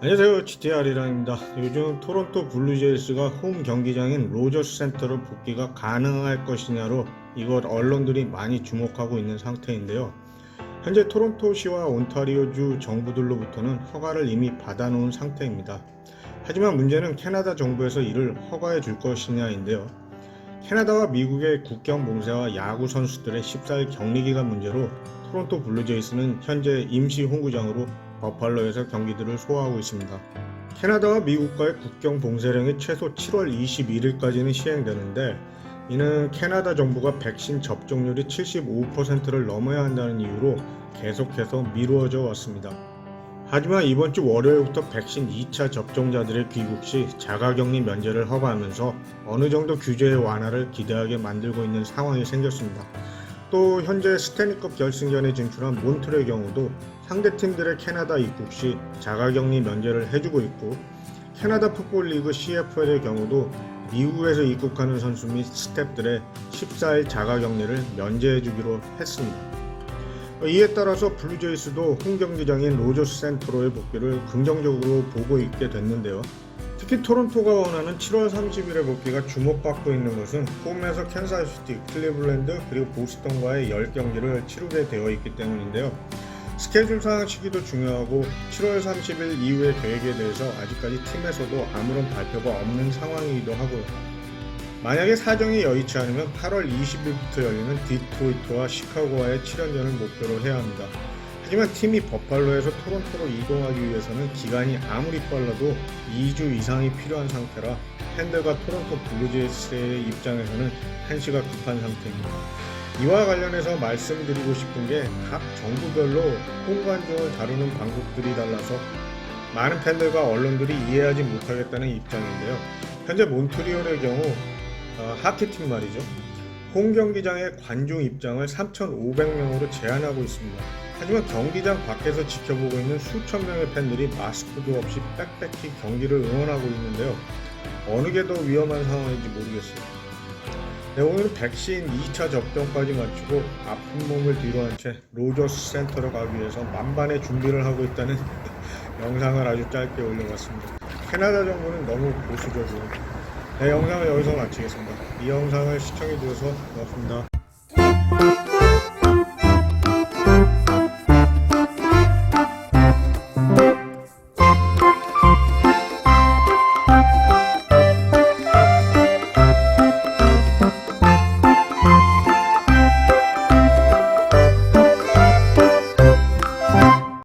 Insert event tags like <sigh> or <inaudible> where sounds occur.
안녕하세요 GTR이랑입니다. 요즘 토론토 블루제이스가 홈 경기장인 로저스 센터로 복귀가 가능할 것이냐로 이걸 언론들이 많이 주목하고 있는 상태인데요. 현재 토론토시와 온타리오주 정부들로부터는 허가를 이미 받아놓은 상태입니다. 하지만 문제는 캐나다 정부에서 이를 허가해 줄 것이냐인데요. 캐나다와 미국의 국경 봉쇄와 야구 선수들의 14일 격리 기간 문제로 토론토 블루제이스는 현재 임시 홍구장으로 버팔로에서 경기들을 소화하고 있습니다. 캐나다와 미국과의 국경 봉쇄령이 최소 7월 21일까지는 시행되는데 이는 캐나다 정부가 백신 접종률이 75%를 넘어야 한다는 이유로 계속해서 미루어져 왔습니다. 하지만 이번 주 월요일부터 백신 2차 접종자들의 귀국 시 자가격리 면제를 허가하면서 어느 정도 규제의 완화를 기대하게 만들고 있는 상황이 생겼습니다. 또 현재 스탠리컵 결승전에 진출한 몬트레의 경우도 상대 팀들의 캐나다 입국 시 자가격리 면제를 해주고 있고 캐나다 풋볼리그 CFL의 경우도 미국에서 입국하는 선수 및 스태프들의 14일 자가격리를 면제해주기로 했습니다. 이에 따라서 블루제이스도 홈 경기장인 로저스 센터로의 복귀를 긍정적으로 보고 있게 됐는데요. 특히 토론토가 원하는 7월 30일의 복귀가 주목받고 있는 것은 홈에서 캔사시티, 클리블랜드 그리고 보스턴과의 10경기를 치르게 되어 있기 때문인데요. 스케줄상 시기도 중요하고 7월 30일 이후의 계획에 대해서 아직까지 팀에서도 아무런 발표가 없는 상황이기도 하고요. 만약에 사정이 여의치 않으면 8월 20일부터 열리는 디트로이트와 시카고와의 7연전을 목표로 해야 합니다. 하지만 팀이 버팔로에서 토론토로 이동하기 위해서는 기간이 아무리 빨라도 2주 이상이 필요한 상태라 팬들과 토론토 블루제이스의 입장에서는 한시가 급한 상태입니다. 이와 관련해서 말씀드리고 싶은 게 각 정부별로 홈관중을 다루는 방법들이 달라서 많은 팬들과 언론들이 이해하지 못하겠다는 입장인데요. 현재 몬트리올의 경우 어, 하키팀 말이죠. 홈 경기장의 관중 입장을 3,500명으로 제한하고 있습니다. 하지만 경기장 밖에서 지켜보고 있는 수천 명의 팬들이 마스크도 없이 빽빽히 경기를 응원하고 있는데요. 어느 게 더 위험한 상황인지 모르겠어요. 네, 오늘은 백신 2차 접종까지 마치고 아픈 몸을 뒤로 한 채 로저스 센터로 가기 위해서 만반의 준비를 하고 있다는 <laughs> 영상을 아주 짧게 올려봤습니다. 캐나다 정부는 너무 보수적이고 네, 영상을 여기서 마치겠습니다. 이 영상을 시청해주셔서 고맙습니다.